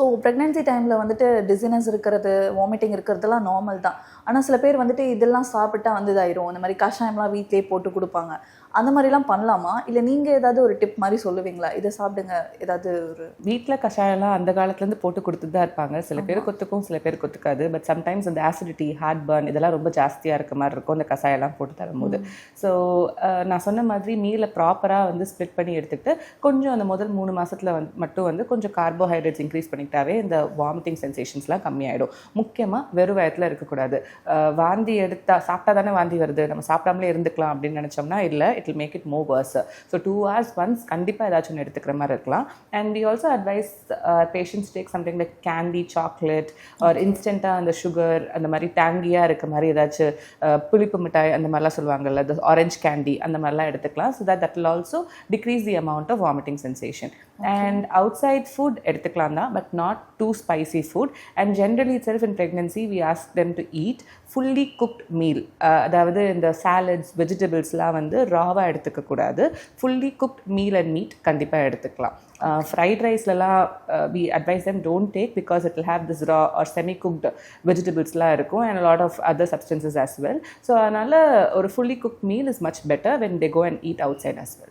So pregnancy டைமில் வந்துட்டு dizziness இருக்கிறது வாமிட்டிங் இருக்கிறதுலாம் நார்மல் தான். ஆனால் சில பேர் வந்துட்டு இதெல்லாம் சாப்பிட்டா வந்து இதாயிரும். இந்த மாதிரி கஷாயம்லாம் வீட்டிலே போட்டு கொடுப்பாங்க. அந்த மாதிரிலாம் பண்ணலாமா? இல்லை நீங்கள் ஏதாவது ஒரு டிப் மாதிரி சொல்லுவீங்களா? இதை சாப்பிடுங்க. ஏதாவது ஒரு வீட்டில் கஷாயம்லாம் அந்த காலத்துலேருந்து போட்டு கொடுத்துட்டு தான் இருப்பாங்க. சில பேர் கொத்துக்கும் சில பேர் கொத்துக்காது பட் சம்டைம்ஸ் அந்த ஆசிடிட்டி ஹார்ட் பர்ன் இதெல்லாம் ரொம்ப ஜாஸ்தியாக இருக்க மாதிரி இருக்கும். அந்த கஷாயம்லாம் போட்டு தரும்போது. ஸோ நான் சொன்ன மாதிரி மீலை ப்ராப்பராக வந்து ஸ்ப்ளிட் பண்ணி எடுத்துக்கிட்டு கொஞ்சம் அந்த முதல் மூணு மாசத்துல வந்து மட்டும் வந்து கொஞ்சம் கார்போஹைட்ரேட்ஸ் இன்க்ரீஸ் பண்ணிக்கிட்டாவே இந்த வாமிட்டிங் சென்சேஷன்ஸ்லாம் கம்மியாயிடும். முக்கியமாக வெறும் வயத்தில் இருக்கக்கூடாது. வாந்தி எடுத்தா சாப்பிட்டா தானே வாந்தி வருது. நம்ம சாப்பிடாமலே இருந்துக்கலாம் அப்படின்னு நினச்சோம்னா இல்லை it make it more worse so two hours once கண்டிப்பாக ஏதாச்சும் ஒன்று எடுத்துக்கிற மாதிரி இருக்கலாம். And we also advise patients take something like candy chocolate or இன்ஸ்டண்ட்டாக அந்த சுகர் அந்த மாதிரி டேங்கியாக இருக்க மாதிரி ஏதாச்சும் அஹ், புளிப்பு மிட்டாய் அந்த மாதிரிலாம் சொல்லுவாங்கல்ல the ஆரஞ்ச் கேண்டி அந்த மாதிரிலாம் எடுத்துக்கலாம். So that that also decrease the amount of vomiting sensation and outside food எடுத்துக்கலாம் தான் but not too spicy food and generally self in pregnancy we ask them to eat fully cooked meal அதாவது இந்த salads வெஜிடபிள்ஸ்லாம் வந்து ராவாக எடுத்துக்கக்கூடாது. Fully cooked meal and meat கண்டிப்பாக எடுத்துக்கலாம். Fried ரைஸ்லலாம் we advise them don't take because it will have this raw or semi cooked வெஜிடபிள்ஸ்லாம் இருக்கும் and lot of other substances as well so அதனால் ஒரு fully cook meal is much better when they go and eat outside as well